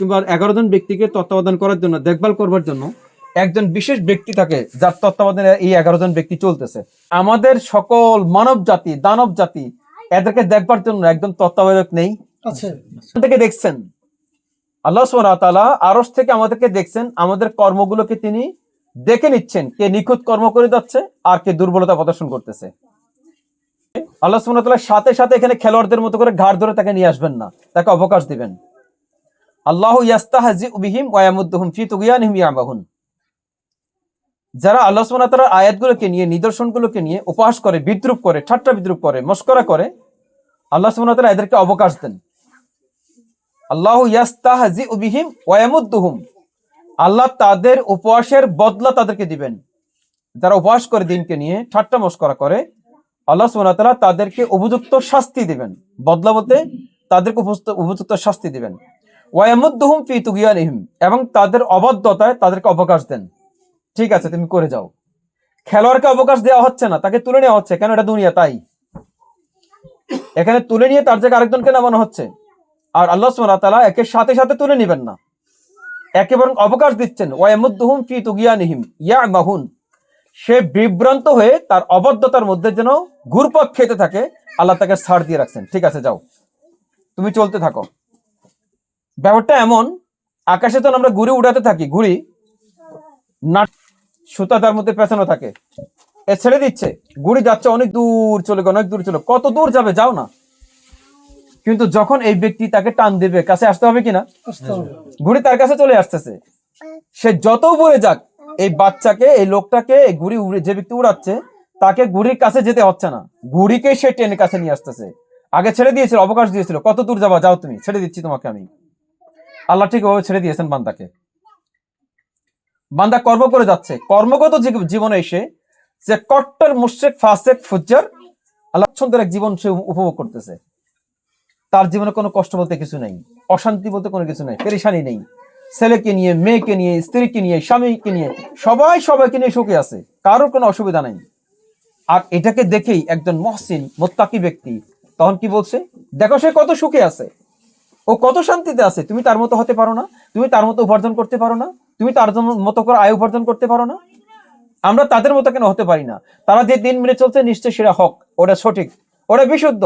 কিংবা এগারো জন ব্যক্তিকে তত্ত্বাবধান করার জন্য দেখভাল করবার জন্য একজন বিশেষ ব্যক্তি থাকে যার তত্ত্বাবধানে এই এগারো জন ব্যক্তি চলতেছে। আমাদের সকল মানব জাতি দানব জাতি এদেরকে দেখবার জন্য একজন তত্ত্বাবধায়ক নেই। থেকে দেখছেন আল্লাহ তাআলা আরস থেকে আমাদেরকে দেখছেন আমাদের কর্মগুলোকে তিনি দেখে নিচ্ছেন কে নিখুঁত কর্ম করে যাচ্ছে আর কে দুর্বলতা প্রদর্শন করতেছে। আল্লাহ সুবহানাহু সাথে সাথে এখানে খেলোয়াড়দের মতো করে ঘাড় ধরে তাকে নিয়ে আসবেন না তাকে অবকাশ দিবেন। আল্লাহ ইয়াস্তাহজি বিহিম ওয়ায়ামুদ্দুহুম ফি তুগিয়ানিহিম ইয়ামাহুন যারা আল্লাহ সুবহানাহু তাআলার আয়াতগুলোকে নিয়ে, নিদর্শনগুলোকে নিয়ে উপহাস করে, বিদ্রুপ করে, ঠাট্টা বিদ্রুপ করে, মস্করা করে, আল্লাহ সুবহানাহু এদেরকে অবকাশ দেন। আল্লাহ ইয়াস্তাহজি বিহিম ওয়ায়ামুদ্দুহুম আল্লাহ তাদের উপহাসের বদলা তাদেরকে দিবেন। যারা উপহাস করে দিনকে নিয়ে, ঠাট্টা মস্করা করে, আল্লাহ সুবহানাহু তাদেরকে উপযুক্ত শাস্তি দিবেন। বদলা বলতে তাদেরকে উপযুক্ত শাস্তি দিবেন। ওয়ায়ামুদ্দুহুম ফি তুগিয়ানিহিম, এবং তাদের অবাধ্যতায় তাদেরকে অবকাশ দেন। ঠিক আছে, তুমি করে যাও। খেলোয়াড়কে অবকাশ দেওয়া হচ্ছে না, তাকে তুলে নেওয়া হচ্ছে, কেন এটা দুনিয়া, তাই? এখানে তুলে নিয়ে তার জায়গায় আরেকজনকে নামানো হচ্ছে। আর আল্লাহ তাআলা একে সাথে সাথে তুলে নেবেন না। একে বরং অবকাশ দিচ্ছেন। ওয়ায়ামুদ্দুহুম ফি তুগিয়ানিহিম, ইয়ামাহুন। সে বিভ্রান্ত হয়ে তার অবদ্ধতার মধ্যে যেন ঘুরপথ খেতে থাকে, আল্লাহ তাকে ছাড় দিয়ে রাখছেন। ঠিক আছে, যাও। তুমি চলতে থাকো। ব্যাপারটা এমন আকাশে তো আমরা ঘুড়ি উড়াতে থাকি ঘুড়ি। না সুতা তার মধ্যে পেছানো থাকে। এ ছেড়ে দিচ্ছে। ঘুড়ি যাচ্ছে অনেক দূর চলে গেল, অনেক দূর চলে কত দূর যাবে যাও না। কিন্তু যখন এই ব্যক্তি তাকে টান দেবে কাছে আসতে হবে কিনা? ঘুড়ি তার কাছে চলে আসতেছে। সে যত উপরে যাক এই বাচ্চাকে এই লোকটাকে এই ঘুড়ি উড়ে যে ব্যক্তি উড়াচ্ছে তাকে ঘুড়ির কাছে যেতে হচ্ছে না। ঘুড়িকে সে টেনে কাছে নিয়ে আসতেছে। আগে ছেড়ে দিয়েছিল অবকাশ দিয়েছিল। কত দূর যাবা যাও তুমি। ছেড়ে দিচ্ছি তোমাকে আমি। আল্লাহ ঠিক ওভাবে ছেড়ে দিয়েছেন বান্দাকে। বান্দা কর্ম করে যাচ্ছে। কর্মগত জীবনে এসে যে কট্টর মুশেক ফাসেক, ফুজ্জার, আল্লাহ ছন্দের এক জীবন সে উপভোগ করতেছে। তার জীবনে কোনো কষ্ট বলতে কিছু নেই, অশান্তি বলতে কোনো কিছু নেই, পেরেশানি নেই। ছেলেকে নিয়ে, মেয়েকে নিয়ে, স্ত্রীকে নিয়ে, স্বামীকে নিয়ে, সবাই সবাইকে নিয়ে সুখে আছে, কারোর কোনো অসুবিধা নেই। আর এটাকে দেখেই একজন মহসিন, মোত্তাকি ব্যক্তি তখন কি বলছে? দেখো সে কত সুখে আছে। ও কত শান্তিতে আছে? তুমি তার মতো হতে পারো না। তুমি তার মতো উপার্জন করতে পারো না। তুমি তার মতো করে আয় উপার্জন করতে পারো না। আমরা তাদের মতো কেন হতে পারি না? তারা যে দিন মেনে চলছে নিশ্চয় সেটা হক। ওটা সঠিক। ওটা বিশুদ্ধ।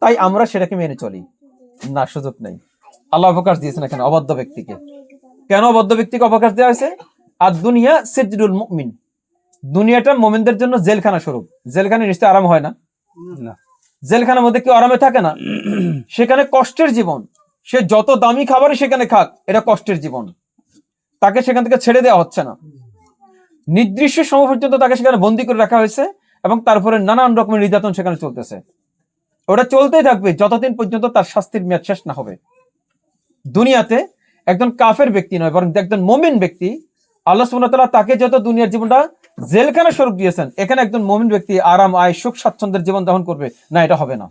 তাই আমরা সেটাকে মেনে চলি। না সুযোগ নেই। আল্লাহ অবকাশ দিয়েছেন এখানে অবদ্ধ ব্যক্তিকে। কেন অবদ্ধ ব্যক্তিকে অবকাশ দেওয়া হয়েছে? আর দুনিয়া সিজরুল মুমিন। দুনিয়াটা মোমেনদের জন্য জেলখানা স্বরূপ। জেলখানে নিশ্চয় আরাম হয় না? না। জেলখানার মধ্যে কেউ আরামে থাকে না? সেখানে কষ্টের জীবন। সে যত দামি খাবারই সেখানে খাক, এটা কষ্টের জীবন। তাকে সেখান থেকে ছেড়ে দেওয়া হচ্ছে না। নির্দিষ্ট সময় পর্যন্ত তাকে সেখানে বন্দি করে রাখা হয়েছে এবং তারপরে নানান রকমের নির্যাতন সেখানে চলতেছে। ওটা চলতেই থাকবে যতদিন পর্যন্ত তার শাস্তির মেয়াদ শেষ না হবে। দুনিয়াতে একজন কাফের ব্যক্তি নয়, বরং একজন মমিন ব্যক্তি, আল্লাহ ওয়া তাকে যত দুনিয়ার জীবনটা জেলখানা স্বরূপ দিয়েছেন, এখানে একজন মমিন ব্যক্তি আরাম আয় সুখ, স্বাচ্ছন্দ্যের জীবন যাপন করবে। না, এটা হবে না।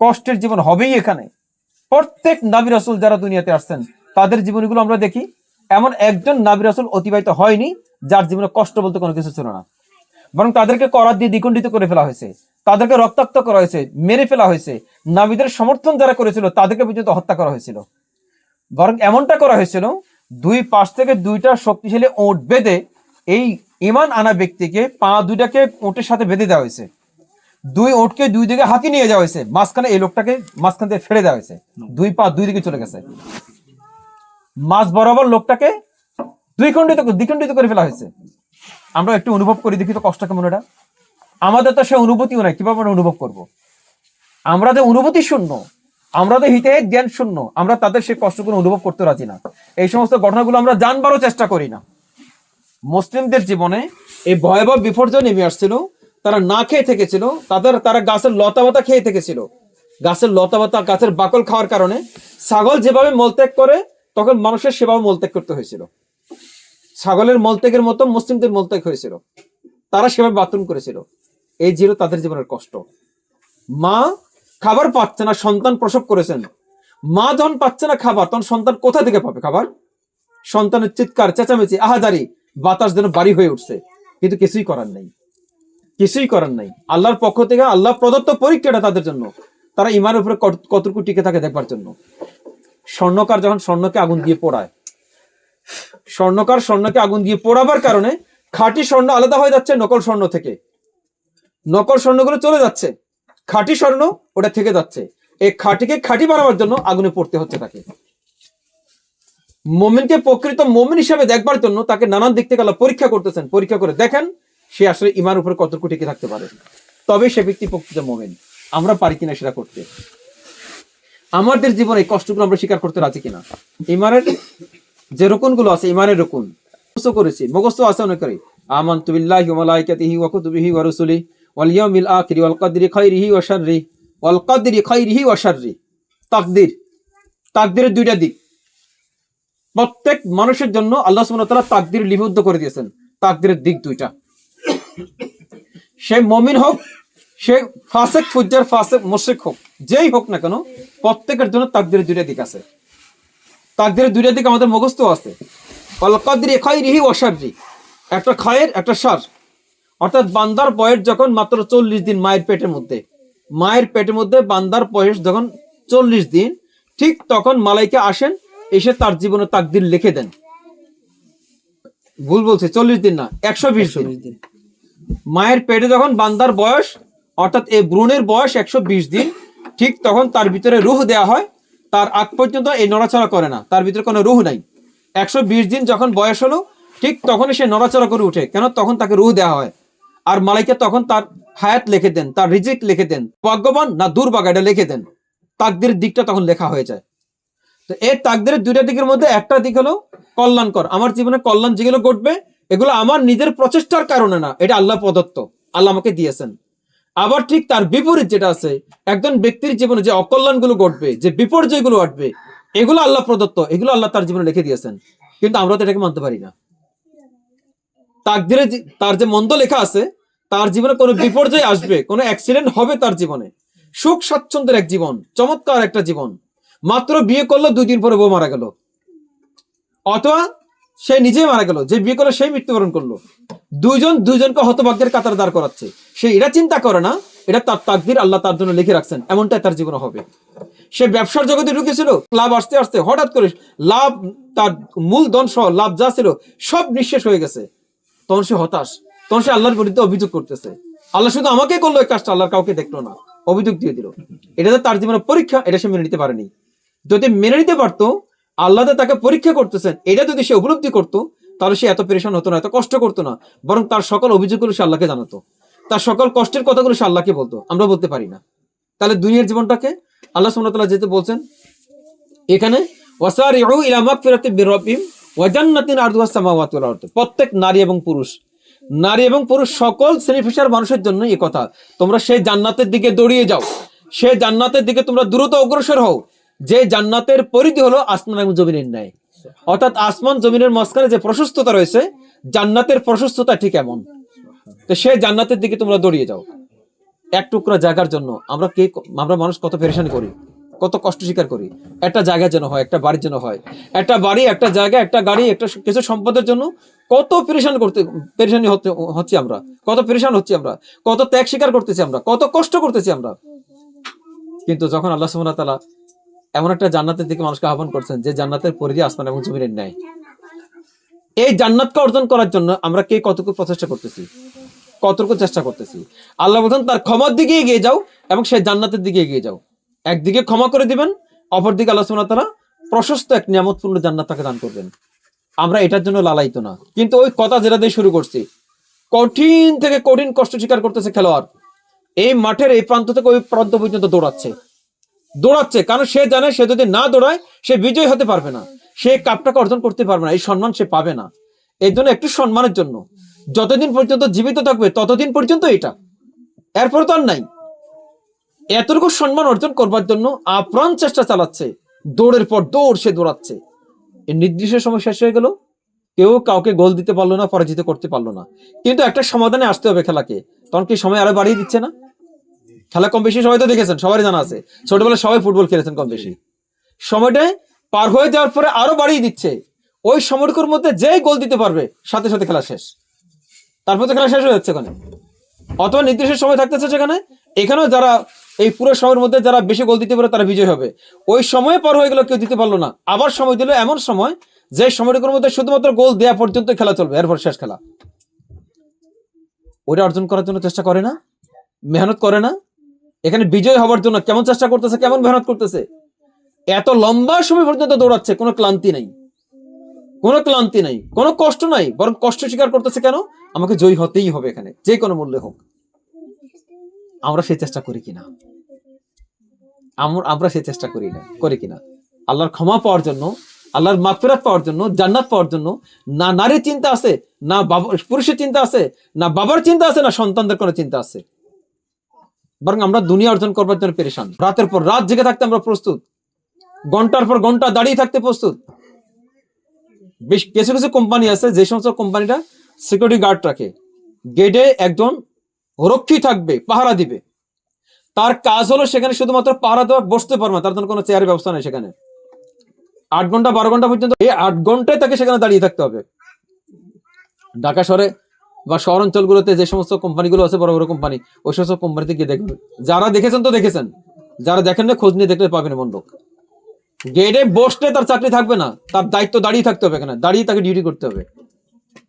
কষ্টের জীবন হবেই এখানে। প্রত্যেক নাবি রাসুল যারা দুনিয়াতে আসছেন, তাদের জীবনীগুলো আমরা দেখি। এমন একজন নাবি রাসুল অতিবাহিত হয়নি, যার জীবনে কষ্ট বলতে কোনো কিছু ছিল না। বরং তাদেরকে করার দিয়ে দ্বিখণ্ডিত করে ফেলা হয়েছে, তাদেরকে রক্তাক্ত করা হয়েছে, মেরে ফেলা হয়েছে। নাবিদের সমর্থন যারা করেছিল, তাদেরকে পর্যন্ত হত্যা করা হয়েছিল। বরং এমনটা করা হয়েছিল, দুই পাশ থেকে দুইটা শক্তিশালী ওঁট বেঁধে এই ইমান আনা ব্যক্তিকে পা দুইটাকে ওঁটের সাথে বেঁধে দেওয়া হয়েছে। দুই ওটকে দুই দিকে হাতি নিয়ে যাওয়া হয়েছে। মাঝখানে এই লোকটাকে মাঝখান থেকে ফেলে দেওয়া হয়েছে। দুই পা দুই দিকে চলে গেছে। মাঝ বরাবর লোকটাকে দুই খণ্ডিত দ্বিখণ্ডিত করে ফেলা হয়েছে। আমরা একটু অনুভব করি, দেখি তো কষ্ট কেমন এটা। আমাদের তো সে অনুভূতিও নাই, কীভাবে আমরা অনুভব করব? আমরা যে অনুভূতি শূন্য, আমরা তো হিতে জ্ঞান শূন্য, আমরা তাদের সেই কষ্টগুলো অনুভব করতে রাজি না। এই সমস্ত ঘটনাগুলো আমরা জানবারও চেষ্টা করি না। মুসলিমদের জীবনে এই ভয়াবহ বিপর্যয় নেমে আসছিল। তারা না খেয়ে থেকেছিল, তাদের, তারা গাছের লতা পাতা খেয়ে থেকেছিল। গাছের লতা পাতা, গাছের বাকল খাওয়ার কারণে ছাগল যেভাবে মলত্যাগ করে, তখন মানুষের সেভাবে মলত্যাগ করতে হয়েছিল। ছাগলের মলত্যাগের মতো মুসলিমদের মলত্যাগ হয়েছিল। তারা সেভাবে বাথরুম করেছিল। এই ছিল তাদের জীবনের কষ্ট। মা খাবার পাচ্ছে না, সন্তান প্রসব করেছেন। মা যখন পাচ্ছে না খাবার, তখন সন্তান কোথা থেকে পাবে খাবার? সন্তানের চিৎকার, চেঁচামেচি, আহাজারি, বাতাস যেন বাড়ি হয়ে উঠছে। কিন্তু কিছুই করার নেই। কিছুই করার নাই। আল্লাহর পক্ষ থেকে আল্লাহ প্রদত্ত পরীক্ষাটা তাদের জন্য। তারা ইমানের উপরে কতটুকু টিকে থাকে দেখবার জন্য। স্বর্ণকার যখন স্বর্ণকে আগুন দিয়ে পোড়ায়, স্বর্ণকার স্বর্ণকে আগুন দিয়ে পোড়াবার কারণে খাঁটি স্বর্ণ আলাদা হয়ে যাচ্ছে নকল স্বর্ণ থেকে। নকল স্বর্ণগুলো চলে যাচ্ছে, খাঁটি স্বর্ণ ওটা থেকে যাচ্ছে। এই খাঁটিকে খাঁটি বানাবার জন্য আগুনে পড়তে হচ্ছে তাকে। মোমিনকে প্রকৃত মোমিন হিসাবে দেখবার জন্য তাকে নানান দিক থেকে আল্লাহ পরীক্ষা করতেছেন। পরীক্ষা করে দেখেন সে আসলে ইমার উপরে কতটুকু টিকে থাকতে পারে। তবে সে ব্যক্তি প্রকৃত মোমেন। আমরা পারি কিনা সেটা করতে। আমাদের জীবনে কষ্টগুলো আমরা স্বীকার করতে রাজি কিনা? ইমানের যে রকুনগুলো আছে, ইমানের রকুন। মুখস্থ করেছি, মুখস্থ আছে অনেক করে। আমান ওয়া ওয়া ওয়াল ইয়াউমিল আখিরি ওয়াল খাইরিহি ওয়া শাররি। ওয়াল খাইরিহি ওয়া শাররি। তাকদির। তাকদিরের দুইটা দিক। প্রত্যেক মানুষের জন্য আল্লাহ সুবহানাহু ওয়া তাআলা তাকদির লিপিবদ্ধ করে দিয়েছেন। তাকদিরের দিক দুইটা। সে মমিন হোক, সে ফাসেক, ফুজ্জার ফাসেক, মুশরিক হোক, যেই হোক না কেন, প্রত্যেকের জন্য তাকদিরের দুইটা দিক আছে। তাকদিরের দুইটা দিক আমাদের মুখস্থ আছে। ওয়াশাররি একটা খায়ের, একটা সার অর্থাৎ বান্দার বয়স যখন মাত্র চল্লিশ দিন মায়ের পেটের মধ্যে, মায়ের পেটের মধ্যে বান্দার বয়স যখন চল্লিশ দিন, ঠিক তখন মালাইকে আসেন, এসে তার জীবনে তাকদির লিখে দেন। ভুল বলছে, চল্লিশ দিন না একশো বিশ দিন। মায়ের পেটে যখন বান্দার বয়স, অর্থাৎ এই ভ্রূণের বয়স একশো বিশ দিন, ঠিক তখন তার ভিতরে রুহ দেয়া হয়। তার আগ পর্যন্ত এই নড়াচড়া করে না। তার ভিতরে কোনো রুহ নাই। একশো বিশ দিন যখন বয়স হলো, ঠিক তখনই সে নড়াচড়া করে উঠে। কেন? তখন তাকে রুহ দেওয়া হয়। আর মালাইকা তখন তার হায়াত লিখে দেন, তার রিজিক লিখে দেন। ভাগ্যবান না দুর্ভাগ্য এটা লিখে দেন। তাকদের দিকটা তখন লেখা হয়ে যায়। তো এই তাকদের দুইটা দিকের মধ্যে একটা দিক হলো কল্যাণকর। আমার জীবনে কল্যাণ যেগুলো ঘটবে এগুলো আমার নিজের প্রচেষ্টার কারণে না, এটা আল্লাহ প্রদত্ত, আল্লাহ আমাকে দিয়েছেন। আবার ঠিক তার বিপরীত যেটা আছে, একজন ব্যক্তির জীবনে যে অকল্যাণগুলো ঘটবে, যে বিপর্যয়গুলো ঘটবে, এগুলো আল্লাহ প্রদত্ত, এগুলো আল্লাহ তার জীবনে লিখে দিয়েছেন। কিন্তু আমরা তো এটাকে মানতে পারি না। তাকদিরে তার যে মন্দ লেখা আছে, তার জীবনে কোনো বিপর্যয় আসবে, কোনো অ্যাক্সিডেন্ট হবে তার জীবনে। সুখ স্বাচ্ছন্দ্যের এক জীবন, চমৎকার একটা জীবন। মাত্র বিয়ে করল, দুই দিন পরে বউ মারা গেল। অথবা সে নিজেই মারা গেল, যে বিয়ে করল সেই মৃত্যুবরণ করল। দুইজন দুইজনকে হতভাগ্যের কাতার দাঁড় করাচ্ছে। সে এটা চিন্তা করে না, এটা তার তাকদির আল্লাহ তার জন্য লিখে রাখছেন, এমনটাই তার জীবনে হবে। সে ব্যবসার জগতে ঢুকেছিল লাভ আসতে আসতে হঠাৎ করে লাভ, তার মূল ধন সহ লাভ যা ছিল, সব নিঃশেষ হয়ে গেছে। তখন সে হতাশ, তখন সে আল্লাহর বিরুদ্ধে অভিযোগ করতেছে। আল্লাহ শুধু আমাকে করল এই কাজটা, আল্লাহর কাউকে দেখল না, অভিযোগ দিয়ে দিল। এটা তার জীবনের পরীক্ষা, এটা সে মেনে নিতে পারেনি। যদি মেনে নিতে পারতো আল্লাহ তাকে পরীক্ষা করতেছেন, এটা যদি সে উপলব্ধি করতো, তাহলে সে এত পরেশান হতো না, এত কষ্ট করতো না, বরং তার সকল অভিযোগগুলো সে আল্লাহকে জানাতো। তার সকল কষ্টের কথাগুলো সে আল্লাহকে বলতো, আমরা বলতে পারি না। তাহলে দুনিয়ার জীবনটাকে আল্লাহ সুমতাল্লাহ যেতে বলছেন, এখানে প্রত্যেক নারী এবং পুরুষ, নারী এবং পুরুষ সকল শ্রেণি মানুষের জন্য এই কথা। তোমরা সেই জান্নাতের দিকে দৌড়িয়ে যাও, সেই জান্নাতের দিকে তোমরা দ্রুত অগ্রসর হও যে জান্নাতের পরিধি হলো আসমান এবং জমিনের ন্যায়। অর্থাৎ আসমান, জমিনের মাঝখানে যে প্রশস্ততা রয়েছে, জান্নাতের প্রশস্ততা ঠিক এমন। তো সেই জান্নাতের দিকে তোমরা দৌড়িয়ে যাও। এক টুকরা জায়গার জন্য আমরা কে আমরা মানুষ কত পেরেশানি করি, কত কষ্ট স্বীকার করি। একটা জায়গার জন্য হয়, একটা বাড়ির জন্য হয়। একটা বাড়ি, একটা জায়গা একটা গাড়ি, একটা কিছু সম্পদের জন্য কত পেরেশান করতে পেরেশানি হতে হচ্ছে আমরা। কত পেরেশান হচ্ছি আমরা। কত ত্যাগ স্বীকার করতেছি আমরা। কত কষ্ট করতেছি আমরা। কিন্তু যখন আল্লাহ তাআলা এমন একটা জান্নাতের দিকে মানুষকে আহ্বান করছেন যে জান্নাতের পরিধি আসমান এবং জমিনের ন্যায়। এই জান্নাতকে অর্জন করার জন্য আমরা কে কতটুকু প্রচেষ্টা করতেছি? কতটুকু চেষ্টা করতেছি? আল্লাহ বলছেন, তার ক্ষমার দিকে এগিয়ে যাও এবং সেই জান্নাতের দিকে এগিয়ে যাও। একদিকে ক্ষমা করে দিবেন, অপরদিকে আল্লাহ ওয়া তাআলা প্রশস্ত এক নিয়ামতপূর্ণ জান্নাত তাকে দান করবেন। আমরা এটার জন্য লালাইতো না। কিন্তু ওই কথা যেটা দিয়ে শুরু করছি, কঠিন থেকে কঠিন কষ্ট স্বীকার করতেছে খেলোয়াড়। এই মাঠের এই প্রান্ত থেকে ওই প্রান্ত পর্যন্ত দৌড়াচ্ছে। দৌড়াচ্ছে। কারণ সে জানে, সে যদি না দৌড়ায়, সে বিজয় হতে পারবে না। সে কাপটাকে অর্জন করতে পারবে না, এই সম্মান সে পাবে না। এর জন্য একটু সম্মানের জন্য। যতদিন পর্যন্ত জীবিত থাকবে, ততদিন পর্যন্ত এটা এরপর তো আর নাই। এতটুকু সম্মান অর্জন করবার জন্য আপ্রাণ চেষ্টা চালাচ্ছে। দৌড়ের পর দৌড় সে দৌড়াচ্ছে। নির্দিষ্ট সময় শেষ হয়ে গেল। কেউ কাউকে গোল দিতে পারল না, পরাজিত করতে পারল না। কিন্তু একটা সমাধানে আসতে হবে খেলাকে। তখন কি সময় আরও বাড়িয়ে দিচ্ছে না? খেলা কম বেশি সবাই তো দেখেছেন, সবারই জানা আছে। ছোটবেলায় সবাই ফুটবল খেলেছেন কম বেশি। সময়টা পার হয়ে যাওয়ার পরে আরও বাড়িয়ে দিচ্ছে। ওই সময়টুকুর মধ্যে যেই গোল দিতে পারবে, সাথে সাথে খেলা শেষ। তারপর তো খেলা শেষ হয়ে যাচ্ছে ওখানে অথবা নির্দিষ্ট সময় থাকতেছে সেখানে। এখানেও যারা এই পুরো সময়ের মধ্যে যারা বেশি গোল দিতে পারে, তারা বিজয় হবে। ওই সময় পর হয়ে গেল কেউ দিতে পারল না। আবার সময় দিল এমন সময় যে সময়টুকুর মধ্যে শুধুমাত্র গোল দেওয়া পর্যন্ত খেলা চলবে, এরপর শেষ খেলা। ওটা অর্জন করার জন্য চেষ্টা করে না, মেহনত করে না এখানে বিজয় হওয়ার জন্য কেমন চেষ্টা করতেছে, কেমন মেহনত করতেছে? এত লম্বা সময় পর্যন্ত দৌড়াচ্ছে, কোনো ক্লান্তি নাই। কোনো ক্লান্তি নাই, কোনো কষ্ট নাই, বরং কষ্ট স্বীকার করতেছে কেন? আমাকে জয়ী হতেই হবে এখানে, যে কোনো মূল্যে হোক। আমরা সেই চেষ্টা করি কিনা? আমরা সেই চেষ্টা করি না, করি কিনা? আল্লাহর ক্ষমা পাওয়ার জন্য, আল্লাহর মাগফিরাত পাওয়ার জন্য, জান্নাত পাওয়ার জন্য, না নারীর চিন্তা আছে, না বাবা পুরুষের চিন্তা আছে, না বাবার চিন্তা আছে, না সন্তানদের কোনো চিন্তা আছে। বরং আমরা দুনিয়া অর্জন করবার জন্য পেরেশান। রাতের পর রাত জেগে থাকতে আমরা প্রস্তুত। ঘণ্টার পর ঘণ্টা দাঁড়িয়ে থাকতে প্রস্তুত। বেশ কিছু কিছু কোম্পানি আছে, যে সমস্ত কোম্পানিটা সিকিউরিটি গার্ড রাখে। গেটে একজন রক্ষী থাকবে, পাহারা দিবে। তার কাজ হলো সেখানে শুধুমাত্র পাহারা দেওয়া, বসতে পারবে তার জন্য কোনো চেয়ারের ব্যবস্থা নেই সেখানে। আট ঘণ্টা, বারো ঘণ্টা পর্যন্ত, এই আট ঘন্টায় তাকে সেখানে দাঁড়িয়ে থাকতে হবে। ঢাকা শহরে বা শহর অঞ্চলগুলোতে যে সমস্ত কোম্পানিগুলো আছে, বড় বড় কোম্পানি, ওই সমস্ত কোম্পানিতে গিয়ে দেখবে যারা দেখেছেন তো দেখেছেন। যারা দেখেন না, খোঁজ নিয়ে দেখলে পাবেন মন্ডক গেটে বসলে তার চাকরি থাকবে না, তার দায়িত্ব দাঁড়িয়ে থাকতে হবে এখানে, দাঁড়িয়ে তাকে ডিউটি করতে হবে।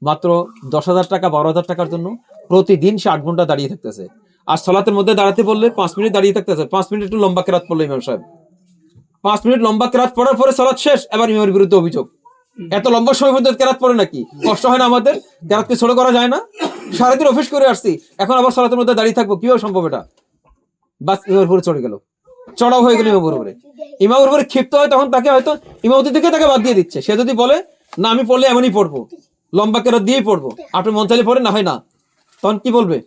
মাত্র দশ হাজার টাকা, বারো হাজার টাকার জন্য প্রতিদিন সে আট ঘণ্টা দাঁড়িয়ে থাকতেছে। আর সলাতের মধ্যে দাঁড়াতে বললে পাঁচ মিনিট দাঁড়িয়ে থাকতেছে। পাঁচ মিনিট একটু লম্বা কেরাত পড়ল ইমাম সাহেব। পাঁচ মিনিট লম্বা কেরাত পড়ার পরে সলাৎ শেষ, এবার ইমামের বিরুদ্ধে অভিযোগ। এত লম্বা সময় পর্যন্ত কেরাত পড়ে নাকি? কষ্ট হয় না আমাদের? কেরাতকে ছোট করা যায় না? সারাদিন অফিস করে আসছি। এখন আবার সলাতের মধ্যে দাঁড়িয়ে থাকব। কীভাবে সম্ভব এটা? বাস ইমামের উপরে চড়ে গেল। চড়াও হয়ে গেল ইমামের উপরে ইমামের উপরে ক্ষিপ্ত হয়, তখন তাকে হয়তো ইমামতি থেকে তাকে বাদ দিয়ে দিচ্ছে। সে যদি বলে, না, আমি পড়লে এমনই পড়ব। লম্বা কেরাত দিয়েই পড়ব। আপনি মন চাইলে পড়েন, না হয় না। তখন কি বলবে?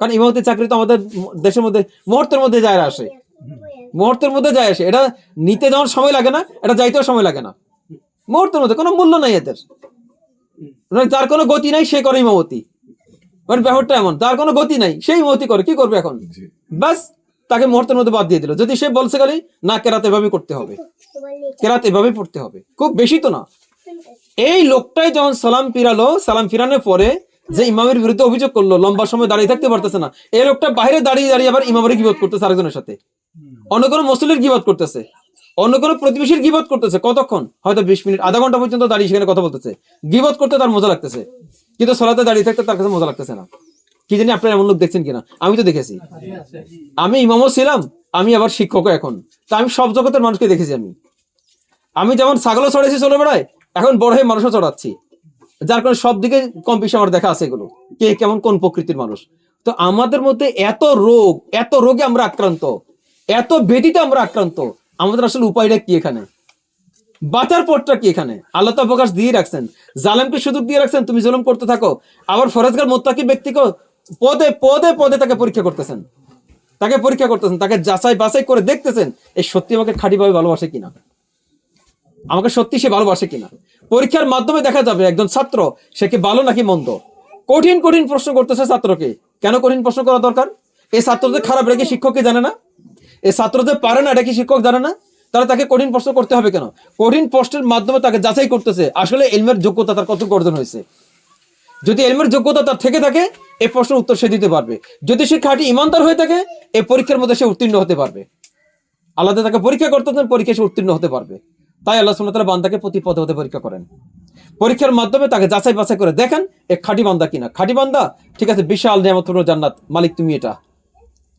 কারণ ইমামতি চাকরি তো আমাদের দেশের মধ্যে, মুহূর্তের মধ্যে যায় আসে। মুহূর্তের মধ্যে যায় আসে। এটা নিতে যেমন সময় লাগে না, এটা যাইতেও সময় লাগে না। মুহূর্তের মধ্যে কোনো মূল্য নাই এদের। মানে যার কোনো গতি নাই সে করে ইমামতি। মানে ব্যাপারটা এমন তার কোনো গতি নাই সেই ইমামতি করে কি করবে এখন? ব্যাস তাকে মুহূর্তের মধ্যে বাদ দিয়ে দিল। যদি সে বলছে খালি না কেরাত এভাবে করতে হবে। কেরাত এভাবে পড়তে হবে। খুব বেশি তো না। এই লোকটাই যখন সালাম ফিরালো সালাম ফিরানোর পরে যে ইমামের বিরুদ্ধে অভিযোগ করল লম্বা সময় দাঁড়িয়ে থাকতে পারতেছে না এই লোকটা বাইরে দাঁড়িয়ে দাঁড়িয়ে আবার ইমামের গিবত করতেছে আরেকজনের সাথে। অন্য কোনো মসলির গিবত করতেছে। অন্য কোনো প্রতিবেশীর গিবত করতেছে, কতক্ষণ? হয়তো বিশ মিনিট, আধা ঘণ্টা পর্যন্ত দাঁড়িয়ে সেখানে কথা বলতেছে। গিবত করতে তার মজা লাগতেছে, কিন্তু সলাতে দাঁড়িয়ে থাকতে তার কাছে মজা লাগতেছে না। কি জানি আপনার এমন লোক দেখছেন কিনা? আমি তো দেখেছি। আমি ইমামও ছিলাম, আমি আবার শিক্ষকও এখন। তা আমি সব জগতের মানুষকে দেখেছি আমি। আমি যেমন ছাগলও চড়েছি চলে বেড়ায় এখন বড় হয়ে মানুষও চড়াচ্ছি। যার কারণে সব দিকে কম বেশি আমার দেখা আছে এগুলো। কে কেমন কোন প্রকৃতির মানুষ। তো আমাদের মধ্যে এত রোগ, এত রোগে আমরা আক্রান্ত, এত বেদিতে আমরা আক্রান্ত আমাদের আসলে উপায়টা কি এখানে? বাঁচার পথটা কি এখানে? আল্লাহ তো অবকাশ দিয়ে রাখছেন। জালেমকে সুযোগ দিয়ে রাখছেন, তুমি জুলুম করতে থাকো। আবার ফরেজগার মোত্তাকি ব্যক্তিকে পদে পদে পদে তাকে পরীক্ষা করতেছেন। তাকে পরীক্ষা করতেছেন, তাকে যাচাই বাছাই করে দেখতেছেন এই সত্যি আমাকে খাঁটিভাবে ভালোবাসে কিনা? আমাকে সত্যি সে ভালোবাসে কিনা? পরীক্ষার মাধ্যমে দেখা যাবে একজন ছাত্র, সে কি ভালো নাকি মন্দ? কঠিন কঠিন প্রশ্ন করতেছে ছাত্রকে। কেন কঠিন প্রশ্ন করা দরকার? এই ছাত্রদের খারাপ রেখে শিক্ষককে জানে না? এই ছাত্রদের পারে না, এটা কি শিক্ষক জানে না? তাহলে তাকে কঠিন প্রশ্ন করতে হবে কেন? কঠিন প্রশ্নের মাধ্যমে তাকে যাচাই করতেছে। আসলে এলমের যোগ্যতা তার কত অর্জন হয়েছে? যদি এলমের যোগ্যতা তার থেকে থাকে, এই প্রশ্নের উত্তর সে দিতে পারবে। যদি খাঁটি ইমানদার হয়ে থাকে, এই পরীক্ষার মধ্যে সে উত্তীর্ণ হতে পারবে। আল্লাহ তাকে পরীক্ষা করতে দেন পরীক্ষা সে উত্তীর্ণ হতে পারবে। তাই আল্লাহ সুমতলা বান্দাকে প্রতি পদে হতে পরীক্ষা করেন। পরীক্ষার মাধ্যমে তাকে যাচাই বাছাই করে দেখেন, এ খাঁটি বান্দা কিনা খাঁটি বান্দা, ঠিক আছে, বিশাল নিয়ামতপূর্ণ জান্নাত। মালিক তুমি এটা।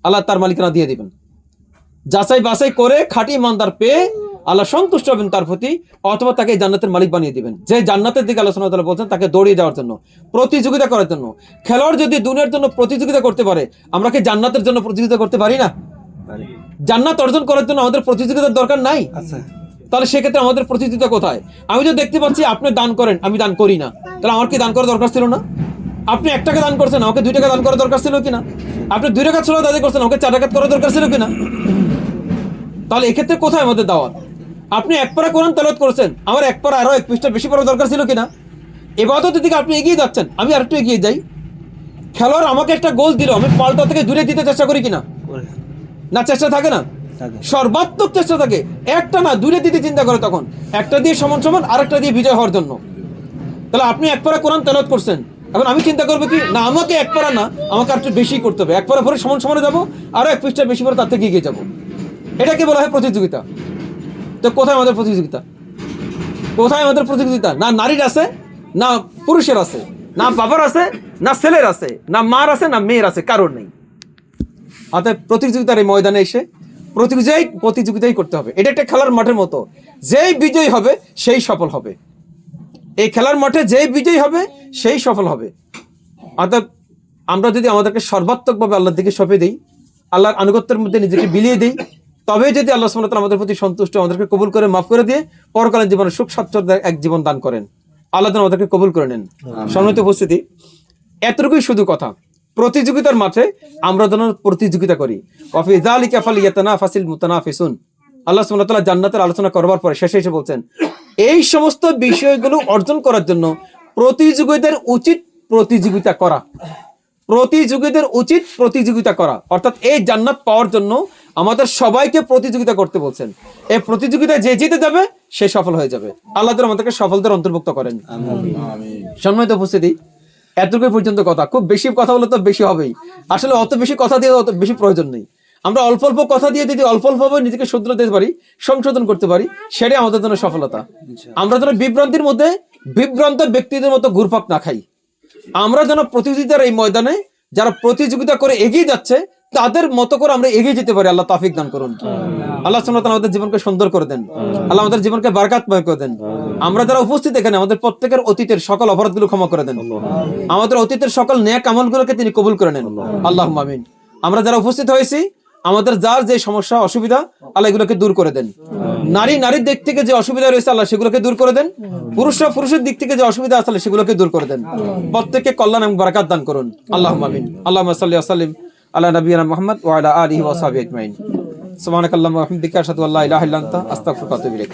আল্লাহ তার মালিকানা দিয়ে দিবেন। যাচাই বাছাই করে খাঁটি ইমানদার পেয়ে আল্লাহ সন্তুষ্ট হবেন তার প্রতি অথবা তাকে জান্নাতের মালিক বানিয়ে দিবেন। যে জান্নাতের দিকে আল্লাহ বলছেন তাকে দৌড়িয়ে যাওয়ার জন্য প্রতিযোগিতা করার জন্য। খেলোয়াড় যদি দুনিয়ার জন্য প্রতিযোগিতা করতে পারে আমরা কি জান্নাতের জন্য প্রতিযোগিতা করতে পারি না? জান্নাত অর্জন করার জন্য আমাদের প্রতিযোগিতার দরকার নাই? আচ্ছা। তাহলে সেক্ষেত্রে আমাদের প্রতিযোগিতা কোথায়? আমি তো দেখতে পাচ্ছি আপনি দান করেন আমি দান করি না। তাহলে আমার কি দান করার দরকার ছিল না? আপনি এক টাকা দান করছেন আমাকে দুই টাকা দান করার দরকার ছিল কিনা? আপনি দুই টাকা ছিল দাদি করছেন আমাকে চার টাকা করার দরকার ছিল কিনা? তাহলে এক্ষেত্রে কোথায় আমাদের দাওয়াত? আপনি এক পারা কোরআন তেলত করছেন আমার এক পারা আরও এক পৃষ্ঠা বেশি পড়ার দরকার ছিল কিনা? এবাদতের দিকে আপনি এগিয়ে যাচ্ছেন আমি আরেকটু এগিয়ে যাই। খেলোয়াড় আমাকে একটা গোল দিল আমি পাল্টা থেকে দূরে দিতে চেষ্টা করি কিনা? করে না চেষ্টা থাকে না? সর্বাত্মক চেষ্টা থাকে। একটা না দূরে দিতে চিন্তা করে তখন। একটা দিয়ে সমান সমান আরেকটা দিয়ে বিজয় হওয়ার জন্য। তাহলে আপনি এক পারা কোরআন তেলত করছেন। এখন আমি চিন্তা করব কি? না আমাকে এক পারা না আমাকে আর একটু বেশি করতে হবে। এক পারা পরে সমান সমানে যাব আরও এক পৃষ্ঠা বেশি পরে তার থেকে এগিয়ে যাব। এটাকে বলা হয় প্রতিযোগিতা। তো কোথায় আমাদের প্রতিযোগিতা? কোথায় আমাদের প্রতিযোগিতা? না নারীর আছে, না পুরুষের আছে, না বাবার আছে, না ছেলের আছে, না মার আছে, না মেয়ের আছে, কারোর নেই। অর্থাৎ প্রতিযোগিতার এই ময়দানে এসে প্রতিযোগিতাই প্রতিযোগিতাই করতে হবে। এটা একটা খেলার মাঠের মতো। যেই বিজয়ী হবে, সেই সফল হবে। এই খেলার মাঠে যেই বিজয়ী হবে, সেই সফল হবে। অর্থাৎ আমরা যদি আমাদেরকে সর্বাত্মকভাবে আল্লাহর দিকে সঁপে দিই, আল্লাহর আনুগত্যের মধ্যে নিজেকে বিলিয়ে দিই তবে যদি আল্লাহ সুবহানাহু আমাদের প্রতি সন্তুষ্ট আমাদেরকে কবুল করে মাফ করে দিয়ে পরকালীন জীবনে সুখ স্বাচ্ছন্দ্যের এক জীবন দান করেন। আল্লাহ আমাদেরকে কবুল করে নেন। সম্মানিত উপস্থিতি এতটুকুই শুধু কথা। প্রতিযোগিতার মাঠে আমরা যেন প্রতিযোগিতা করি। মুতানাফিসুন। আল্লাহ জান্নাতের আলোচনা করবার পরে শেষে এসে বলছেন এই সমস্ত বিষয়গুলো অর্জন করার জন্য প্রতিযোগীদের উচিত প্রতিযোগিতা করা। প্রতিযোগীদের উচিত প্রতিযোগিতা করা। অর্থাৎ এই জান্নাত পাওয়ার জন্য আমাদের সবাইকে প্রতিযোগিতা করতে বলছেন। এই প্রতিযোগিতায় যে জিতে যাবে সে সফল হয়ে যাবে। আল্লাহ আমাদেরকে সফলদের অন্তর্ভুক্ত করেন। সম্মানিত উপস্থিতি এতটুকু পর্যন্ত কথা। খুব বেশি কথা বলে তো বেশি হবেই। আসলে অত বেশি কথা দিয়ে অত বেশি প্রয়োজন নেই। আমরা অল্প অল্প কথা দিয়ে যদি অল্প অল্প ভাবে নিজেকে শুধরে দিতে পারি সংশোধন করতে পারি সেটাই আমাদের জন্য সফলতা। আমরা যেন বিভ্রান্তির মধ্যে বিভ্রান্ত ব্যক্তিদের মতো ঘুরপাক না খাই। আমরা যেন প্রতিযোগিতার এই ময়দানে যারা প্রতিযোগিতা করে এগিয়ে যাচ্ছে তাদের মতো করে আমরা এগিয়ে যেতে পারি আল্লাহ তাফিক দান করুন। আল্লাহ সুবহানাহু আমাদের জীবনকে সুন্দর করে দেন। আল্লাহ আমাদের জীবনকে বারকাতময় করে দেন। আমরা যারা উপস্থিত এখানে আমাদের প্রত্যেকের অতীতের সকল অপরাধগুলো ক্ষমা করে দেন। আমাদের অতীতের সকল ন্যাক আমলগুলোকে তিনি কবুল করে নেন। আল্লাহ আমিন। আমরা যারা উপস্থিত হয়েছি আমাদের যার যে সমস্যা অসুবিধা আল্লাহ এগুলোকে দূর করে দেন। নারী নারীর দিক থেকে যে অসুবিধা রয়েছে আল্লাহ সেগুলোকে দূর করে দেন। পুরুষরা পুরুষের দিক থেকে যে অসুবিধা আছে সেগুলোকে দূর করে দেন। প্রত্যেককে কল্যাণ এবং বারাকাত দান করুন। আল্লাহ আমিন। আল্লাহ সাল্লি আসাল্লিম আল্লাহ নবীনা মোহাম্মদ ওয়ালা আলিহি ওয়াসাবি আজমাইন। সুবহানাকাল্লাহুম্মা ওয়া বিহামদিকা, আশহাদু আল্লা ইলাহা ইল্লা আস্তাগফিরুকা ওয়া আতুবু ইলাইক।